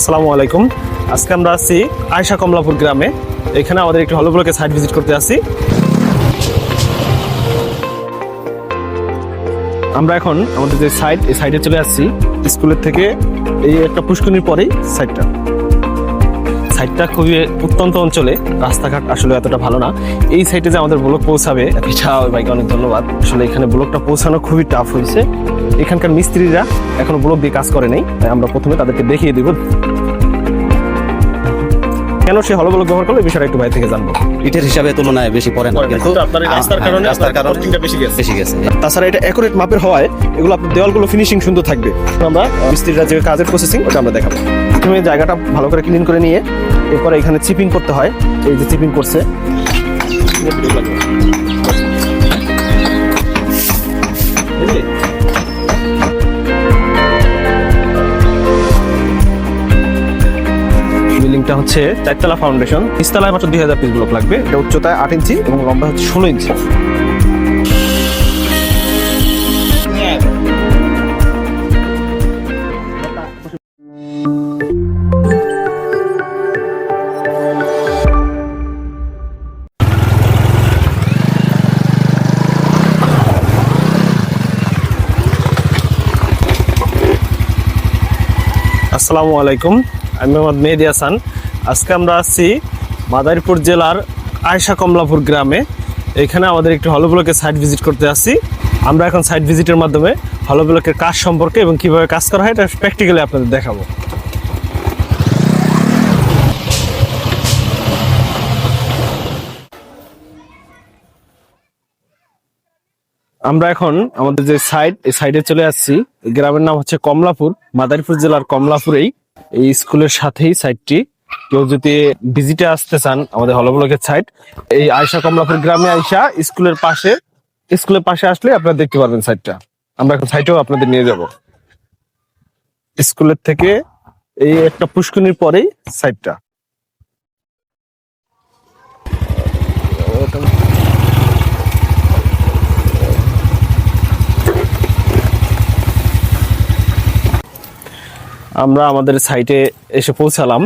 আসসালামু আলাইকুম। আজকে আমরা আছি আয়সা কমলাপুর গ্রামে। এখানে আমাদের একটি হলো ব্লকে সাইট ভিজিট করতে আসি। আমরা এখন আমাদের যে সাইট এই সাইডে চলে আসছি। স্কুলের থেকে এই একটা পুষ্করিণীর পরেই সাইটটা সাইটটা খুবই প্রত্যন্ত অঞ্চলে। রাস্তাঘাট আসলে এতটা ভালো না। এই সাইটে যে আমাদের ব্লক পৌঁছাবে, এটা ভাইকে অনেক ধন্যবাদ। আসলে এখানে ব্লকটা পৌঁছানো খুবই টাফ হয়েছে। এখানকার মিস্ত্রিরা এখনও ব্লক দিয়ে কাজ করে নাই, তাই আমরা প্রথমে তাদেরকে দেখিয়ে দিব। কেন সে হলো ব্লক ব্যবহার করল এই বিষয়টা একটু বাইরে থেকে জানব। ইটের হিসাবে তুলনায় বেশি পড়ে না কিন্তু রাস্তার হ্যাঁ, কারণে রাস্তার কারণে বেশি গেছে। বেশি গেছে। তাছাড়া এটা অ্যাকুরেট মাপের হওয়ায় এগুলো আপনার দেওয়ালগুলো ফিনিশিং সুন্দর থাকবে। আমরা মিস্ত্রিরা যে কাজের প্রসেসিং ওটা আমরা দেখাবো। প্রথমে জায়গাটা ভালো করে ক্লিন করে নিয়ে এরপরে এখানে চিপিং করতে হয়। এই যে চিপিং করছে। বিল্ডিংটা হচ্ছে চারতলা ফাউন্ডেশন নিচতলায় মাত্র দুই হাজার পিস ব্লক লাগবে। এটা উচ্চতায় আট ইঞ্চি এবং লম্বা হচ্ছে ষোলো ইঞ্চি। আসসালামু আলাইকুম। আমি মোহাম্মদ মেহেদি হাসান। আজকে আমরা আসছি মাদারীপুর জেলার আয়সা কমলাপুর গ্রামে। এখানে আমাদের একটি হলো ব্লকে সাইট ভিজিট করতে আসছি আমরা এখন সাইট ভিজিটের মাধ্যমে হলো ব্লকের কাজ সম্পর্কে এবং কীভাবে কাজ করা হয় এটা প্র্যাকটিক্যালি আপনাদের দেখাবো। আমরা এখন আমাদের যে সাইড এই সাইডে চলে আসছি। গ্রামের নাম হচ্ছে কমলাপুর, মাদারীপুর জেলার কমলাপুরেই। এই স্কুলের সাথেই সাইটটি কেউ যদি ভিজিটে আসতে চান আমাদের হলব্লকের সাইট এই আয়সা কমলাপুর গ্রামে আয়সা স্কুলের পাশে স্কুলের পাশে আসলে আপনারা দেখতে পারবেন সাইটটা আমরা এখন সাইটেও আপনাদের নিয়ে যাব। স্কুলের থেকে এই একটা পুষ্কুনির পরেই সাইডটা আমরা আমাদের সাইটে এসে পৌঁছালাম।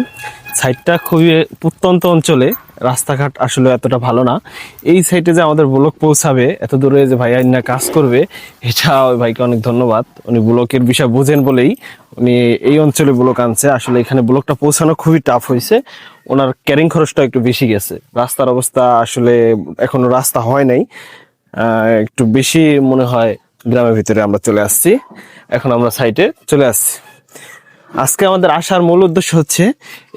সাইটটা খুবই প্রত্যন্ত অঞ্চলে, রাস্তাঘাট আসলে এতটা ভালো না। এই সাইটে যে আমাদের ব্লক পৌঁছাবে, এত দূরে যে ভাই আইনা কাজ করবে, এটা ওই ভাইকে অনেক ধন্যবাদ। উনি ব্লকের বিষয় বোঝেন বলেই উনি এই অঞ্চলে ব্লক আনছে। আসলে এখানে ব্লকটা পৌঁছানো খুবই টাফ হয়েছে। ওনার ক্যারিং খরচটা একটু বেশি গেছে। রাস্তার অবস্থা আসলে এখনও রাস্তা হয় নাই। একটু বেশি মনে হয় গ্রামের ভিতরে আমরা চলে আসছি। এখন আমরা সাইটে চলে আসছি। আজকে আমাদের আসার মূল উদ্দেশ্য হচ্ছে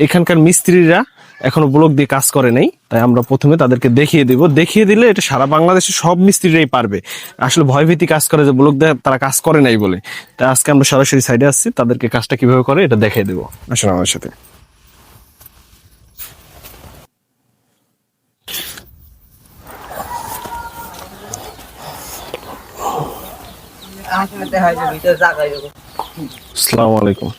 এখানকার মিস্ত্রিরা এখনও ব্লক দিয়ে কাজ করে নাই তাই আমরা প্রথমে তাদেরকে দেখিয়ে দিব। দেখিয়ে দিলে এটা সারা বাংলাদেশের সব মিস্ত্রিরাই পারবে। আসলে ভয়ভীতি কাজ করে যে ব্লক দিয়ে তারা কাজ করে নাই বলে। তাই আজকে আমরা সরাসরি সাইডে আসছি তাদেরকে কাজটা কীভাবে করে এটা দেখিয়ে দেবো। আসলে আমার সাথে আসসালামু আলাইকুম।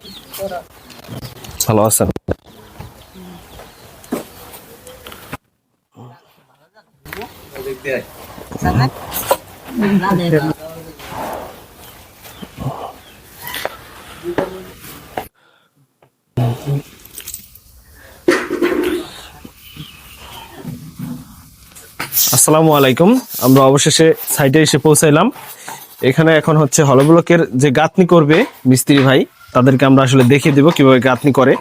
আসসালামু আলাইকুম। আমরা অবশেষে সাইটে এসে পৌঁছাইলাম। এখানে এখন হচ্ছে হলব্লকের যে গাঁথনি করবে মিস্ত্রি ভাই তাদেরকে আমরা আসলে দেখিয়ে দেবো কীভাবে গাঁথনি করে।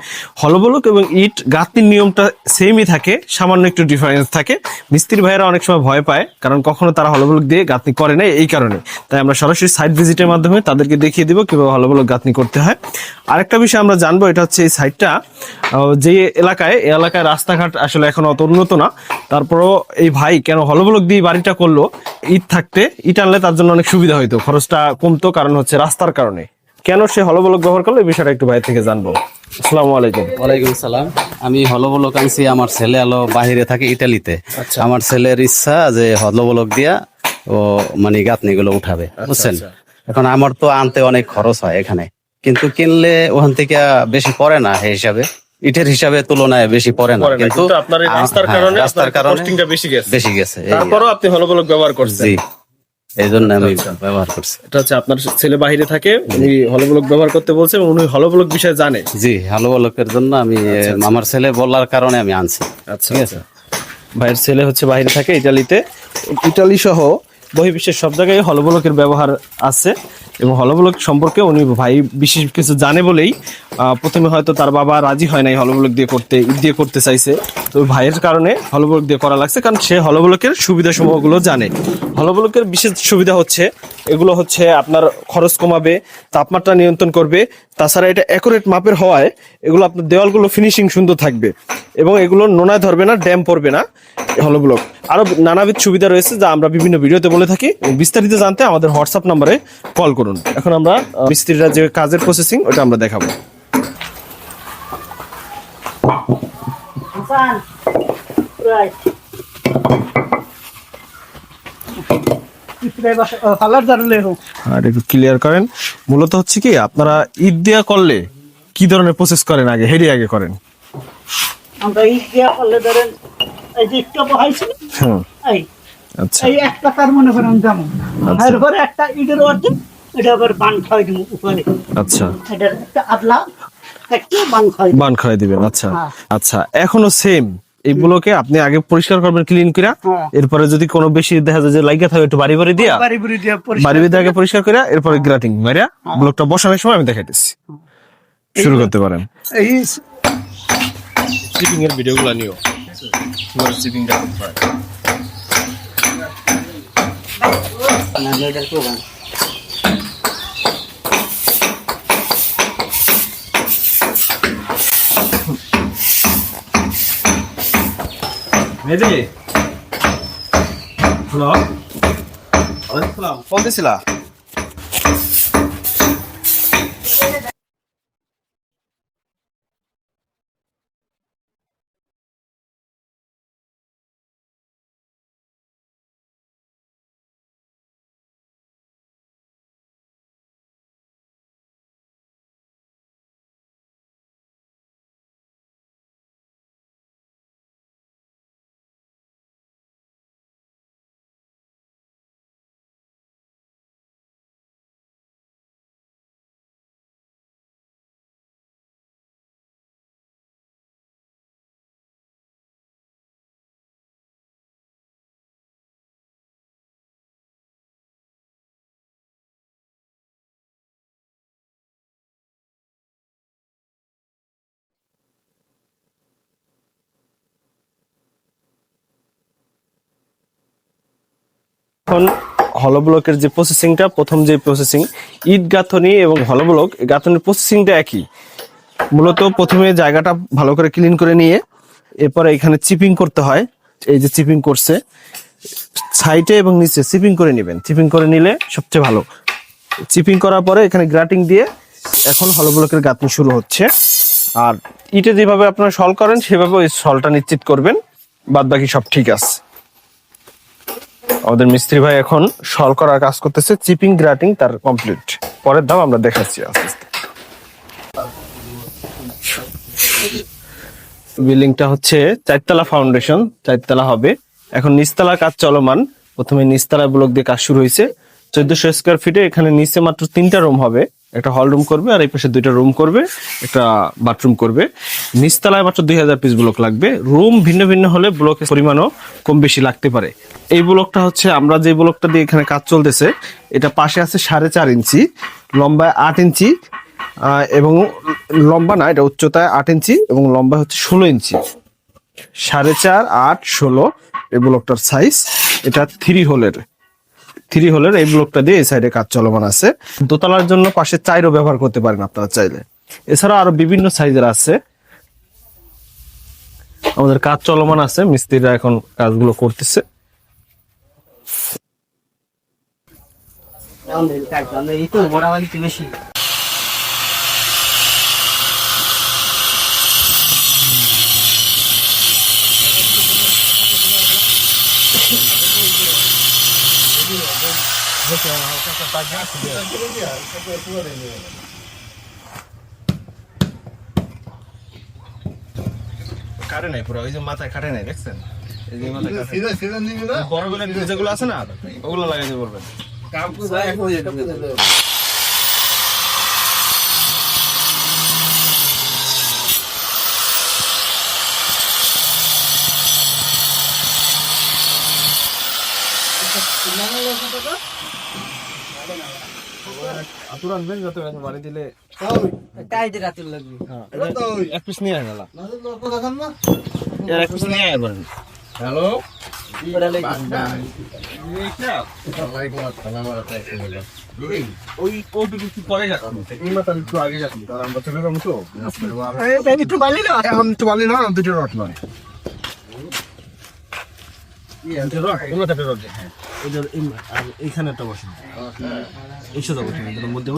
হলব্লক এবং ইট গাঁথনির নিয়মটা সেমই থাকে, সামান্য একটু ডিফারেন্স থাকে। মিস্ত্রি ভাইয়েরা অনেক সময় ভয় পায়, কারণ কখনো তারা হলব্লক দিয়ে গাঁথনি করে না এই কারণে। তাই আমরা সরাসরি সাইট ভিজিটের মাধ্যমে তাদেরকে দেখিয়ে দিব কীভাবে হলব্লক গাঁথনি করতে হয়। আরেকটা বিষয় আমরা জানব, এটা হচ্ছে এই সাইটটা যে এলাকায়, এই এলাকায় রাস্তাঘাট আসলে এখন অত উন্নত না। তারপরও এই ভাই কেন হলব্লক দিয়ে বাড়িটা করল? ইট থাকতে, ইট আনলে তার জন্য অনেক সুবিধা হইতো। খরচটা কমতো, কারণ হচ্ছে রাস্তার কারণে। কেন সে হলব্লক ব্যবহার করল এই বিষয়টা একটু ভাই থেকে জানব। আসসালামু আলাইকুম। ওয়ালাইকুম সালাম। আমি হলবলক আনছি আমার ছেলে আলো বাহিরে থাকে ইটালিতে। আচ্ছা। আমার ছেলের ইচ্ছা যে হলবলক দিয়া ও মানে গাঁথনি গুলো উঠাবে আচ্ছা, বুঝছেন? এখন আমার তো আনতে অনেক খরচ হয় এখানে। কিন্তু কিনলে ওখান থেকে বেশি পড়ে না সেই হিসাবে। ইটের হিসাবে তুলনায় বেশি পড়ে না। কিন্তু আপনার রাস্তার হ্যাঁ, কারণে রাস্তার কারণে বেশি গেছে। বেশি গেছে। তারপরও আপনি হলব্লক ব্যবহার করছেন। জি। এই জন্য আমি ব্যবহার করছি। এটা হচ্ছে আপনার ছেলে বাহিরে থাকে উনি হলো ব্লক ব্যবহার করতে বলছে এবং উনি হলো ব্লক বিষয়ে জানে। জি ভালো বলকের জন্য আমি আমার ছেলে বলার কারণে আমি আনছি। আচ্ছা আচ্ছা। ভাইয়ের ছেলে হচ্ছে বাইরে থাকে ইটালিতে। ইটালি সহ বহির্বিশ্বের সব জায়গায় হলবলকের ব্যবহার আছে এবং হলবলক সম্পর্কে উনি ভাই বিশেষ কিছু জানে বলেই প্রথমে হয়তো তার বাবা রাজি হয় নাই হলবলক দিয়ে করতে ঈদ দিয়ে করতে চাইছে। তো ভাইয়ের কারণে হলবলক দিয়ে করা লাগছে, কারণ সে হলবলকের সুবিধা সমূহগুলো জানে। হলবলকের বিশেষ সুবিধা হচ্ছে এগুলো হচ্ছে আপনার খরচ কমাবে, তাপমাত্রা নিয়ন্ত্রণ করবে, তাছাড়া এটা অ্যাকুরেট মাপের হওয়ায় এগুলো আপনার দেওয়ালগুলো ফিনিশিং সুন্দর থাকবে এবং এগুলো নোনায় ধরবে না ড্যাম পড়বে না হলো ব্লক আরও নানাবিধ সুবিধা রয়েছে যা আমরা বিভিন্ন ভিডিওতে বলে থাকি। বিস্তারিত জানতে আমাদের হোয়াটসঅ্যাপ নাম্বারে কল করুন। এখন আমরা মিস্ত্রিরা যে কাজের প্রসেসিং ওটা আমরা দেখাবো। Right. আর একটু ক্লিয়ার করেন। মূলত হচ্ছে কি আপনারা ঈদ দেয়া করলে কি ধরনের প্রসেস করেন আগে? হেডি আগে করেন। আমরা এই দেওয়া করলে ধরেন এই যে বহাইছি এই আচ্ছা। এই একটা তার মনে করেন যেমন এরপরে একটা ইটের অর্ধেক এটা আবার বান খাওয়াই দিব উপরে। আচ্ছা। এটার একটা আদলা একটা বান খাওয়াই বান খাওয়াই দিবেন আচ্ছা। হ্যাঁ। আচ্ছা এখনও সেম এইগুলোকে আপনি আগে পরিষ্কার করবেন ক্লিন করে হ্যাঁ। এরপরে যদি কোনো বেশি দেখা যায় যে লাইগা থাকে একটু বাড়ি বাড়ি দিয়া বাড়ি বুড়ি দিয়ে পরিষ্কার বাড়ি আগে পরিষ্কার করে এরপরে গ্রাটিং মারিয়া ব্লকটা বসানোর সময় আমি দেখাইতেছি। শুরু করতে পারেন। এই চিপিং এর ভিডিওগুলো নিও। কীভাবে চিপিংটা করতে হ্যালো। মেজি হ্যালো ফোন দিছিলা? এখন হলো ব্লকের যে প্রসেসিংটা প্রথম যে প্রসেসিং ইট গাঁথনি এবং হলো ব্লক গাঁথনির প্রসেসিংটা একই। মূলত প্রথমে জায়গাটা ভালো করে ক্লিন করে নিয়ে, এরপরে এখানে চিপিং করতে হয়, এই যে চিপিং করছে। সাইডে এবং নিচে চিপিং করে নেবেন। চিপিং করে নিলে সবচেয়ে ভালো। চিপিং করার পরে এখানে গ্রাটিং দিয়ে এখন হলো ব্লকের গাঁথনি শুরু হচ্ছে। আর ইটে যেভাবে আপনারা সল করেন সেভাবে ওই সলটা নিশ্চিত করবেন। বাদ বাকি সব ঠিক আছে। আমাদের মিস্ত্রি ভাই এখন সল করার কাজ করতেছে, চিপিং, গ্রাটিং তার কমপ্লিট পরের দাম আমরা দেখাচ্ছি বিল্ডিংটা হচ্ছে চারতলা ফাউন্ডেশন চারতলা হবে। এখন নিচতলা কাজ চলমান। প্রথমে নিচতলা ব্লক দিয়ে কাজ শুরু হয়েছে। চোদ্দশো স্কোয়ার ফিটে এখানে নিচে মাত্র তিনটা রুম হবে। একটা হল রুম করবে আর এই পাশে দুইটা রুম করবে, একটা বাথরুম করবে। নিচতলায় মাত্র দুই হাজার পিস ব্লক লাগবে। রুম ভিন্ন ভিন্ন হলে ব্লকের পরিমাণও কম বেশি লাগতে পারে। এই ব্লকটা হচ্ছে আমরা যে ব্লকটা দিয়ে এখানে কাজ চলতেছে, এটা পাশে আছে সাড়ে চার ইঞ্চি, লম্বায় আট ইঞ্চি এবং লম্বা না, এটা উচ্চতায় আট ইঞ্চি এবং লম্বা হচ্ছে ষোলো ইঞ্চি। সাড়ে চার, আট, ষোলো, এই ব্লকটার সাইজ এটা থ্রি হোলের থ্রি হোলের এই ব্লকটা দিয়ে এই সাইডে কাজ চলমান আছে। দোতলার জন্য পাশে চাইরও ব্যবহার করতে পারেন আপনারা চাইলে। এছাড়া আরও বিভিন্ন সাইজের আছে। আমাদের কাজ চলমান আছে, মিস্ত্রিরা এখন কাজগুলো করতেছে। বেশি। কাটে নাই পুরো ওই যে মাথায় কাটে নাই দেখছেন? বড়গুলো মাথায় কাছে। বড়গুলো যেগুলো আছে না? ওগুলো লাগাইতে বলবেন। আতুর আনবেন যত বেশি বাড়ি দিলে কাইতে রাতুল লাগবে। হ্যাঁ, এক পিস নিয়ে আয় এক পিস নিয়ে আয় বলেন। হ্যালো? একটু পরে একটু আগে যাচ্ছি কারণ আমরা চলে যাব তো। বালি না এখন তো পারলি না দুটো রট নয়। আর একটা মধ্যে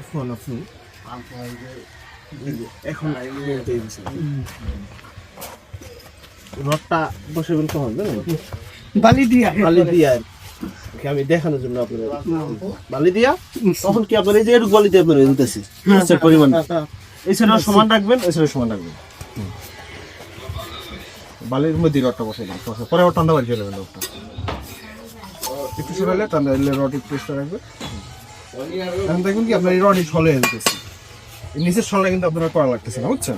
এখন আপনি এখন রডটা বসেবেন কখন জানেন? বালি দিয়া বালি দিয়া আমি দেখানোর জন্য আপনার বালি দিয়া তখন কি আপনার এই যে বালি দিয়ে আপনার দিতেছি পরিমাণ। এই সমান রাখবেন সাইডে সমান রাখবেন। বালির মধ্যে রডটা বসে দিন পরে আবার ঠান্ডা বাড়ি চলে যাবে রডটা। একটু সরালে টান্দা এলে রড একটু এক্সট্রা রাখবে। এখন দেখুন কি, আপনার এই রড যেতেছে এই নিচের ছলটা কিন্তু আপনার করা লাগতেছে না, বুঝছেন?